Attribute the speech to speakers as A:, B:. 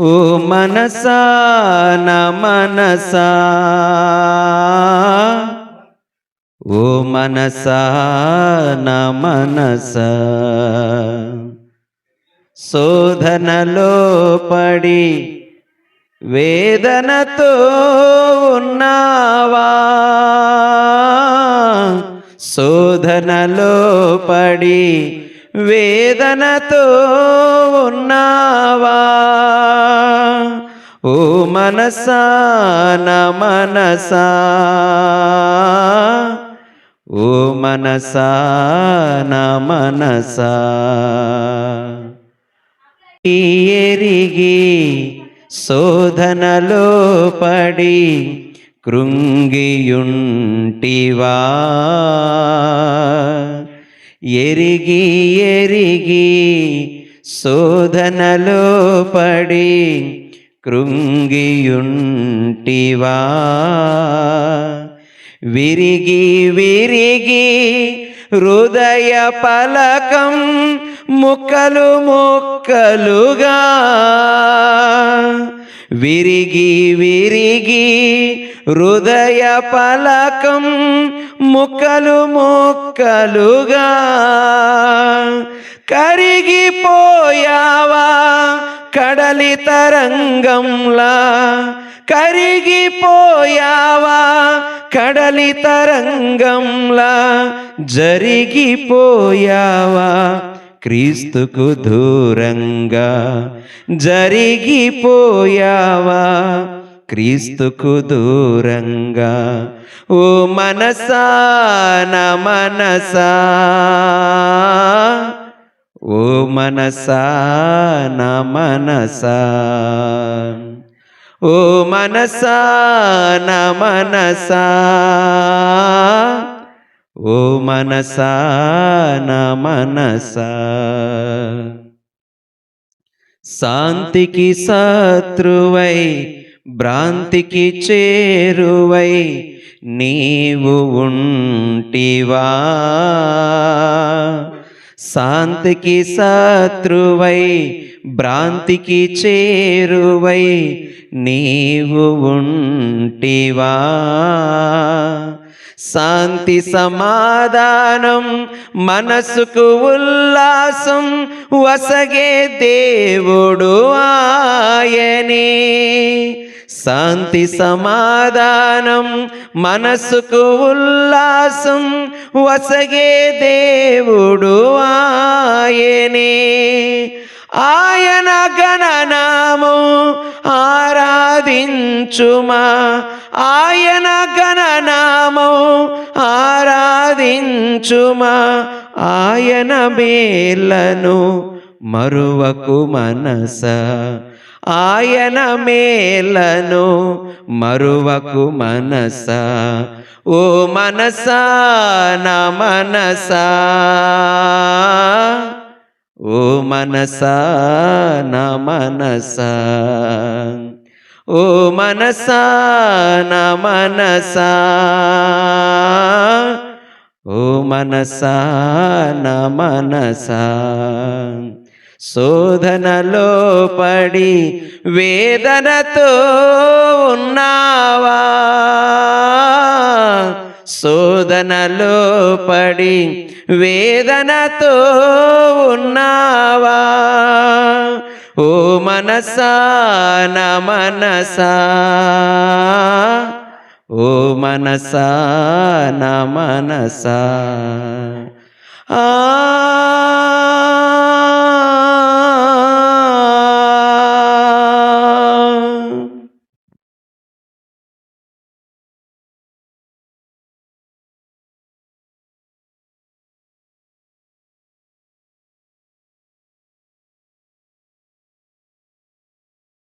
A: ఓ మనసా నా మనసా. ఓ మనసా నా మనసా. శోధనలో పడి వేదనతో ఉన్నావా? శోధనలో పడి వేదనతో ఉన్నావా? ఓ మనసా మనసా. ఓ మనసా మనసా. ఎరిగి శోధనలో పడి కృంగియుంటివా? ఎరిగి ఎరిగి శోధనలో పడి కృంగియుంటివా? విరిగి విరిగి హృదయ పలకం ముక్కలు ముక్కలుగా. విరిగి విరిగి హృదయ పలకం ముక్కలు ముక్కలుగా కరిగిపోయావా కడలి తరంగంలా కరిగిపోయావా కడలి తరంగంలా జరిగిపోయావా? క్రీస్తుకు దూరంగా జరిగిపోయావా? క్రీస్తుకు దూరంగా. ఓ మనసా నా మనసా. ఓ మనసా నా మనసా. ఓ మనసా నా మనసా. ఓ మనసా నా మనసా. శాంతికి శత్రువై భ్రాంతికి చేరువై నీవు ఉంటివా? శాంతికి శత్రువై భ్రాంతికి చేరువై నీవు ఉంటివా? శాంతి సమాధానం మనసుకు ఉల్లాసం వసగే దేవుడు ఆయనే. శాంతి సమాధానం మనసుకు ఉల్లాసం వసగే దేవుడు ఆయనే. ఆయన గణనాము ఆరాధించుమా. ఆయన గణనాము ఆరాధించుమా. ఆయన మేలను మరువకు మనస. ఆయన మేలను మరువకు మనస? ఓ మనస నా మనస? ఓ మనస నా మనస? ఓ మనస నా మనస? ఓ మనస నా మనస? శోధనలో పడి వేదనతో ఉన్నావా? శోధనలో పడి వేదనతో ఉన్నావా? ఓ మనసా నా మనసా ఓ మనసా నా మనసా. ఆ